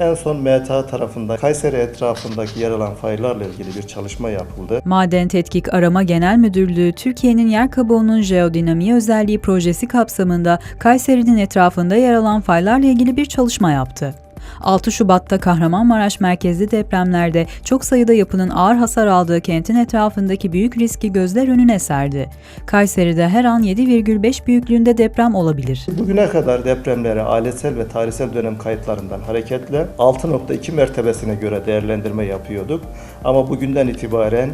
en son MTA tarafından Kayseri etrafındaki yer alan faylarla ilgili bir çalışma yapıldı. Maden Tetkik Arama Genel Müdürlüğü, Türkiye'nin yer kabuğunun jeodinamiği özelliği projesi kapsamında Kayseri'nin etrafında yer alan faylarla ilgili bir çalışma yaptı. 6 Şubat'ta Kahramanmaraş merkezli depremlerde çok sayıda yapının ağır hasar aldığı kentin etrafındaki büyük riski gözler önüne serdi. Kayseri'de her an 7,5 büyüklüğünde deprem olabilir. Bugüne kadar depremleri aletsel ve tarihsel dönem kayıtlarından hareketle 6.2 mertebesine göre değerlendirme yapıyorduk. Ama bugünden itibaren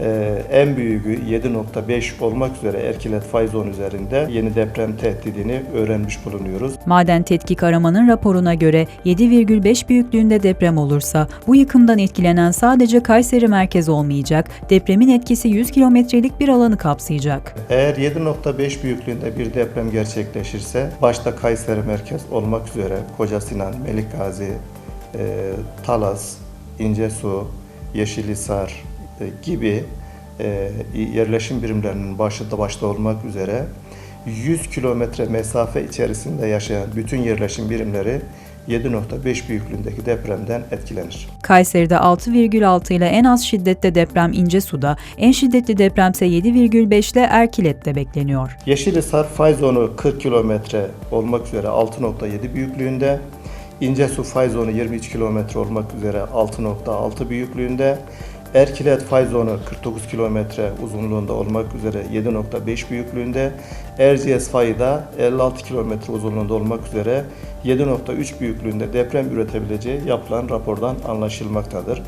e, en büyüğü 7.5 olmak üzere Erkilet fay zonu üzerinde yeni deprem tehdidini öğrenmiş bulunuyoruz. Maden Tetkik Arama'nın raporuna göre 7,5 büyüklüğünde deprem olursa bu yıkımdan etkilenen sadece Kayseri merkez olmayacak, depremin etkisi 100 kilometrelik bir alanı kapsayacak. Eğer 7.5 büyüklüğünde bir deprem gerçekleşirse başta Kayseri merkez olmak üzere Koca Sinan, Melikgazi, e, Talas, İncesu, Yeşilhisar gibi e, yerleşim birimlerinin başında başta olmak üzere 100 kilometre mesafe içerisinde yaşayan bütün yerleşim birimleri 7.5 büyüklüğündeki depremden etkilenir. Kayseri'de 6,6 ile en az şiddette deprem İncesu'da, en şiddetli depremse 7,5 ile Erkilet'te bekleniyor. Yeşilhisar fay zonu 40 kilometre olmak üzere 6.7 büyüklüğünde, İncesu fay zonu 23 kilometre olmak üzere 6.6 büyüklüğünde, Erkilet fay zonu 49 kilometre uzunluğunda olmak üzere 7.5 büyüklüğünde, Erciyes fayı da 56 kilometre uzunluğunda olmak üzere 7.3 büyüklüğünde deprem üretebileceği yapılan rapordan anlaşılmaktadır.